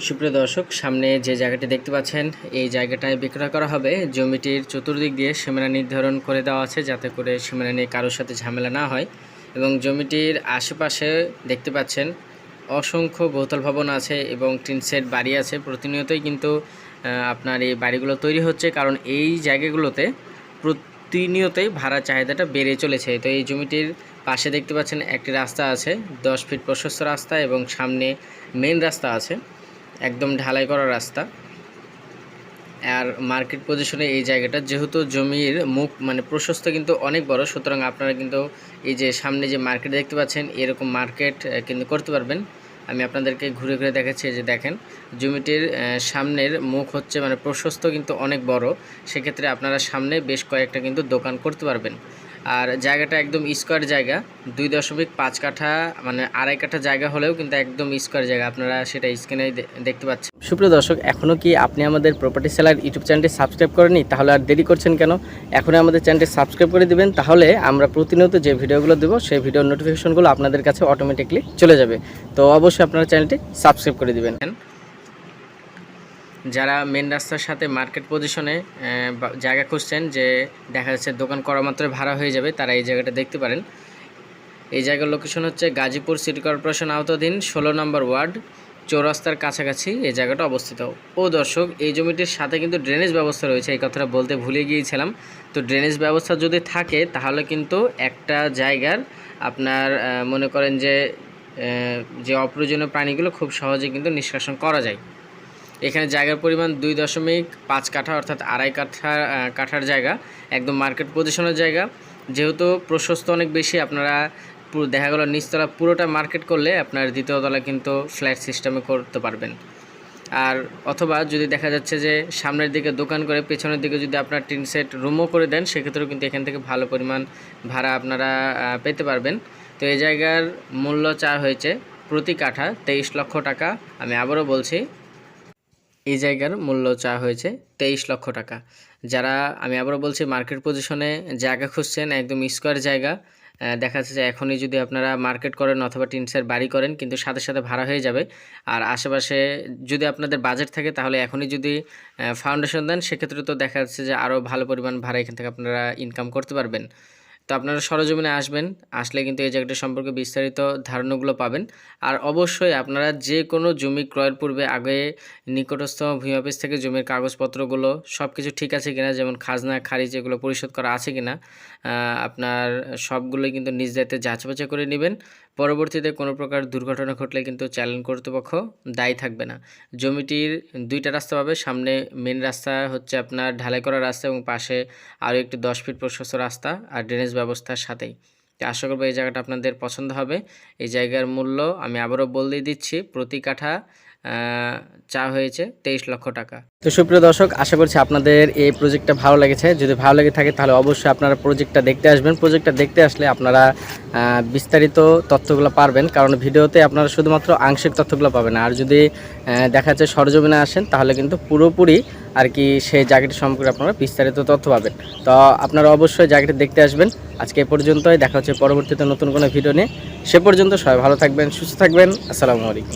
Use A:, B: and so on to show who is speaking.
A: সুপ্রিয় দর্শক, সামনে যে জায়গাটি দেখতে পাচ্ছেন, এই জায়গাটায় বিক্রয় করা হবে। জমিটির চতুর্দিক দিয়ে সীমানা নির্ধারণ করে দেওয়া আছে যাতে করে সীমানা নিয়ে কারোর সাথে ঝামেলা না হয় এবং জমিটির আশেপাশে দেখতে পাচ্ছেন অসংখ্য বহুতল ভবন আছে এবং টিন সেট বাড়ি আছে। প্রতিনিয়তই কিন্তু আপনার এই বাড়িগুলো তৈরি হচ্ছে কারণ এই জায়গাগুলোতে প্রতিনিয়তই ভাড়া চাহিদাটা বেড়ে চলেছে। তো এই জমিটির পাশে দেখতে পাচ্ছেন একটি রাস্তা আছে, দশ ফিট প্রশস্ত রাস্তা এবং সামনে মেন রাস্তা আছে। একদম ঢালাই করা রাস্তা। আর মার্কেট পজিশনে এই জায়গাটা, যেহেতু জমির মুখ মানে প্রশস্ত কিন্তু অনেক বড়, সুতরাং আপনারা কিন্তু এই যে সামনে যে মার্কেট দেখতে পাচ্ছেন, এরকম মার্কেট কিন্তু করতে পারবেন। আমি আপনাদেরকে ঘুরে ঘুরে দেখাচ্ছি যে দেখেন, জমিটির সামনের মুখ হচ্ছে মানে প্রশস্ত কিন্তু অনেক বড়। সেক্ষেত্রে আপনারা সামনে বেশ কয়েকটা কিন্তু দোকান করতে পারবেন। আর জায়গাটা একদম স্কোয়ার জায়গা। দুই দশমিক পাঁচ কাঠা মানে আড়াই কাঠা জায়গা হলেও কিন্তু একদম স্কোয়ার জায়গা। আপনারা সেটা স্ক্রিনে দেখতে পাচ্ছেন। সুপ্রিয় দর্শক এখনও কি আপনি আমাদের প্রপার্টি সেলার ইউটিউব চ্যানেলটি সাবস্ক্রাইব করেনি তাহলে আর দেরি করছেন কেন? এখনই আমাদের চ্যানেলটি সাবস্ক্রাইব করে দিবেন। তাহলে আমরা প্রতিনিয়ত যে ভিডিওগুলো দেবো, সেই ভিডিওর নোটিফিকেশনগুলো আপনাদের কাছে অটোমেটিকলি চলে যাবে। তো অবশ্যই আপনারা চ্যানেলটি সাবস্ক্রাইব করে দিবেন। যারা মেন রাস্তার সাথে মার্কেট পজিশনে জায়গা খুঁজছেন যে দেখা যাচ্ছে দোকান করা মাত্র ভাড়া হয়ে যাবে, তারা এই জায়গাটা দেখতে পারেন। এই জায়গার লোকেশন হচ্ছে গাজীপুর সিটি কর্পোরেশন আওতাধীন ষোলো নম্বর ওয়ার্ড, চৌরাস্তার কাছাকাছি এই জায়গাটা অবস্থিত। ও দর্শক, এই জমিটির সাথে কিন্তু ড্রেনেজ ব্যবস্থা রয়েছে, এই কথাটা বলতে ভুলে গিয়েছিলাম। তো ড্রেনেজ ব্যবস্থা যদি থাকে, তাহলে কিন্তু একটা জায়গার আপনার মনে করেন যে যে অপ্রয়োজনীয় প্রাণীগুলো খুব সহজে কিন্তু নিষ্কাশন করা যায়। এখানে জায়গার পরিমাণ দুই দশমিক পাঁচ কাঠা, অর্থাৎ আড়াই কাঠা কাঠার জায়গা, একদম মার্কেট পজিশনের জায়গা। যেহেতু প্রশস্ত অনেক বেশি, আপনারা পুরো দেখা গেল নিচতলা পুরোটা মার্কেট করলে আপনার দ্বিতীয় তলা কিন্তু ফ্ল্যাট সিস্টেমে করতে পারবেন। আর অথবা যদি দেখা যাচ্ছে যে সামনের দিকে দোকান করে পেছনের দিকে যদি আপনার টিন সেট রুমও করে দেন, সেক্ষেত্রেও কিন্তু এখান থেকে ভালো পরিমাণ ভাড়া আপনারা পেতে পারবেন। তো এই জায়গার মূল্য চা হয়েছে প্রতি কাঠা তেইশ লক্ষ টাকা। আমি আবারও বলছি এই জায়গার মূল্য চা হয়েছে তেইশ লক্ষ টাকা। যারা, আমি আবারও বলছি মার্কেট পজিশনে জায়গা খুঁজছেন, একদম স্কোয়ার জায়গা দেখা যাচ্ছে যে এখনই যদি আপনারা মার্কেট করেন অথবা টিনসের বাড়ি করেন, কিন্তু সাথে সাথে ভাড়া হয়ে যাবে। আর আশেপাশে যদি আপনাদের বাজেট থাকে, তাহলে এখনই যদি ফাউন্ডেশন দেন, সেক্ষেত্রে তো দেখা যাচ্ছে যে আরও ভালো পরিমাণ ভাড়া এখান থেকে আপনারা ইনকাম করতে পারবেন। তো আপনারা সরজমিনে আসবেন, আসলে কিন্তু এই জায়গাটা সম্পর্কে বিস্তারিত ধারণাগুলো পাবেন। আর অবশ্যই আপনারা যে কোনো জমি ক্রয়ের পূর্বে আগে নিকটস্থ ভূমি অফিস থেকে জমির কাগজপত্রগুলো সব কিছু ঠিক আছে কিনা, যেমন খাজনা, খারিজ এগুলো পরিশোধ করা আছে কিনা আপনার সবগুলোই কিন্তু নিজ দায়িত্বে যাচাবাচা করে নেবেন। পরবর্তীতে কোনো প্রকার দুর্ঘটনা ঘটলে কিন্তু চ্যালেঞ্জ কর্তৃপক্ষ দায়ী থাকবে না। জমিটির দুইটা রাস্তা পাবে, সামনে মেন রাস্তা হচ্ছে আপনার ঢালাই করা রাস্তা এবং পাশে আরও একটি দশ ফিট প্রশস্ত রাস্তা, আর ড্রেনেজ ব্যবস্থার সাথেই। তো আশা করব এই জায়গাটা আপনাদের পছন্দ হবে। এই জায়গার মূল্য আমি আবারও বলে দিচ্ছি, প্রতি কাঠা চা হয়েছে তেইশ লক্ষ টাকা। তো সুপ্রিয় দর্শক, আশা করছি আপনাদের এই প্রজেক্টটা ভালো লেগেছে। যদি ভালো লেগে থাকে তাহলে অবশ্যই আপনারা প্রজেক্টটা দেখতে আসবেন। প্রজেক্টটা দেখতে আসলে আপনারা বিস্তারিত তথ্যগুলো পারবেন। কারণ ভিডিওতে আপনারা শুধুমাত্র আংশিক তথ্যগুলো পাবেন। আর যদি দেখা যাচ্ছে সরজমিনে আসেন তাহলে কিন্তু পুরোপুরি আর কি সেই জায়গাটি সম্পর্কে আপনারা বিস্তারিত তথ্য পাবেন। তো আপনারা অবশ্যই জায়গাটি দেখতে আসবেন। আজকে এ পর্যন্তই। দেখা হচ্ছে পরবর্তীতে নতুন কোনো ভিডিও নিয়ে। সে পর্যন্ত সবাই ভালো থাকবেন, সুস্থ থাকবেন। আসসালামু আলাইকুম।